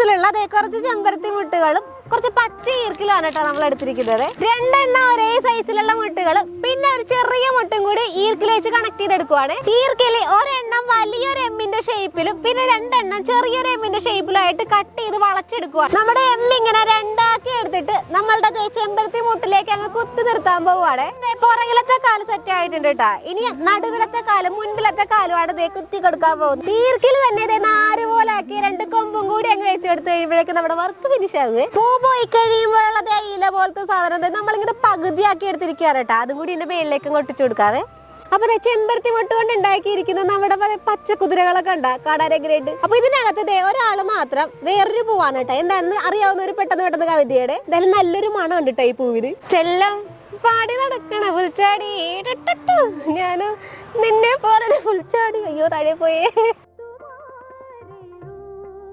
സൈസിലുള്ള അതേ കുറച്ച് ചെമ്പരത്തി മുട്ടുകളും കുറച്ച് പച്ച ഈർക്കിലാണ് കേട്ടോ നമ്മൾ എടുത്തിരിക്കുന്നത്. രണ്ടെണ്ണം ഒരേ സൈസിലുള്ള മുട്ടുകളും പിന്നെ ഒരു ചെറിയ മുട്ടും കൂടി ഈർക്കിൽ വെച്ച് കണക്ട് ചെയ്തെടുക്കുവാണ്. ഈർക്കിൽ ഒരെണ്ണം വലിയൊരു എമ്മിന്റെ ഷേപ്പിലും പിന്നെ രണ്ടെണ്ണം ചെറിയൊരു എമ്മിന്റെ ഷേപ്പിലും ആയിട്ട് കട്ട് ചെയ്ത് വളച്ചെടുക്കുക നമ്മുടെ എം ഇങ്ങനെ രണ്ടാക്കി എടുത്തിട്ട് നമ്മളുടെ ചെമ്പരത്തി മുട്ടിലേക്ക് അങ്ങ് കുത്തി നിർത്താൻ പോവുകയാണ് പുറകിലത്തെ കാൽ സെറ്റ് ആയിട്ടുണ്ട് കേട്ടോ. ഇനി നടുവിലത്തെ കാലും മുൻപിലത്തെ കാലുമാണ് കുത്തി കൊടുക്കാൻ പോകുന്നത്. ഈർക്കിൽ തന്നെ ഇതേ നാല് പോലെ ആക്കി രണ്ട് കൊമ്പും കൂടി വെച്ചെടുത്ത് കഴിയുമ്പോഴേക്കും നമ്മുടെ വർക്ക് ഫിനിഷ് ആകുവേ. പൂ പോയി കഴിയുമ്പോഴുള്ള ഇല പോലത്തെ സാധനം നമ്മളിങ്ങനെ പകുതിയാക്കി എടുത്തിരിക്കുകയാണ് കേട്ടോ. അതും കൂടി ഇതിന്റെ മേളിലേക്ക് ഒട്ടിച്ചു കൊടുക്കാവേ. അപ്പൊ ചെമ്പരത്തി മുട്ട് കൊണ്ട് ഉണ്ടാക്കിയിരിക്കുന്ന നമ്മുടെ പച്ച കുതിരകളൊക്കെ ഉണ്ടാ? കാടാര ഗ്രേഡ് അപ്പൊ ഇതിനകത്ത് ദേ ഒരാൾ മാത്രം വേറൊരു പൂവാണ് കേട്ടോ. എന്താണെന്ന് അറിയാവുന്ന ഒരു പെട്ടെന്ന് പെട്ടെന്ന് കവിതയുടെ എന്തായാലും നല്ലൊരു മണം ഉണ്ട് കേട്ടോ ഈ പൂവിന്. ചെല്ലം പാടി നടക്കണ പുൽച്ചാടി. ഞാനും നിന്നെ പോലെ പുൽച്ചാടി. അയ്യോ താഴെ പോയേ.